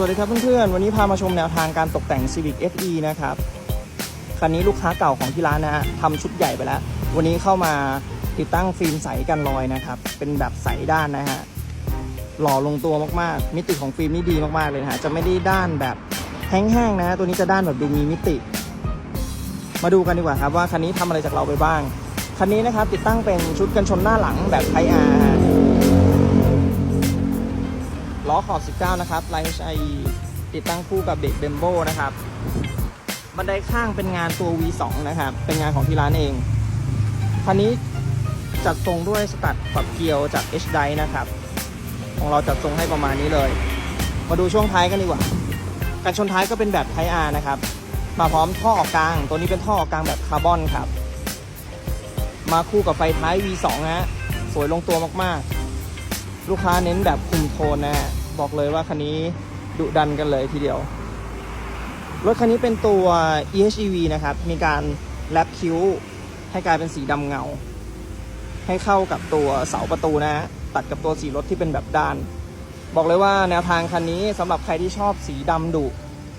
วัสดีครับเพื่อนๆ วันนี้พามาชมแนวทางการตกแต่ง Civic FE นะครับ คันนี้ลูกค้าเก่าของที่ร้านนะฮะทำชุดใหญ่ไปแล้ว วันนี้เข้ามาติดตั้งฟิล์มใสกันรอยนะครับ เป็นแบบใสด้านนะฮะ หล่อลงตัวมากๆ มิติของฟิล์มนี่ดีมากๆเลยนะฮะ จะไม่ได้ด้านแบบแห้งๆนะ ตัวนี้จะด้านแบบดูมีมิติ มาดูกันดีกว่าครับว่าคันนี้ทำอะไรจากเราไปบ้าง คันนี้นะครับติดตั้งเป็นชุดกันชนหน้าหลังแบบไทอาร์ ขอบ 19 นะครับไลน์ HIE ติดตั้งคู่กับเด็กเบมโบนะครับ บันไดข้างเป็นงานตัว V2 นะครับ เป็นงานของที่ร้านเอง คันนี้จัดทรงด้วยสตัดฝักเกลียวจาก H d i นะครับ ของเราจัดทรงให้ประมาณนี้เลย มาดูช่วงท้ายกันดีกว่า การชนท้ายก็เป็นแบบไทอาร์นะครับ มาพร้อมท่อออกกลาง ตัวนี้เป็นท่อออกกลางแบบคาร์บอนครับ มาคู่กับไฟท้าย V2 นะฮะ สวยลงตัวมากๆ ลูกค้าเน้นแบบคุมโทนนะฮะ บอกเลยว่าคันนี้ดุดันกันเลยทีเดียว รถคันนี้เป็นตัว EHEV นะครับ มีการแลปคิ้ว ให้กลายเป็นสีดำเงา ให้เข้ากับตัวเสาประตูนะ ตัดกับตัวสีรถที่เป็นแบบด้าน บอกเลยว่าแนวทางคันนี้สำหรับใครที่ชอบสีดำดุ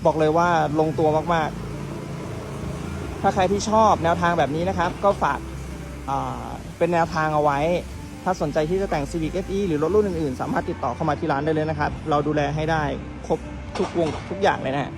บอกเลยว่าลงตัวมากๆ ถ้าใครที่ชอบแนวทางแบบนี้นะครับ ก็ฝากเป็นแนวทางเอาไว้ ถ้าสนใจที่จะแต่ง Civic FE หรือรถรุ่นอื่นๆ สามารถติดต่อเข้ามาที่ร้านได้เลยนะครับ เราดูแลให้ได้ครบทุกวงทุกอย่างเลยนะฮะ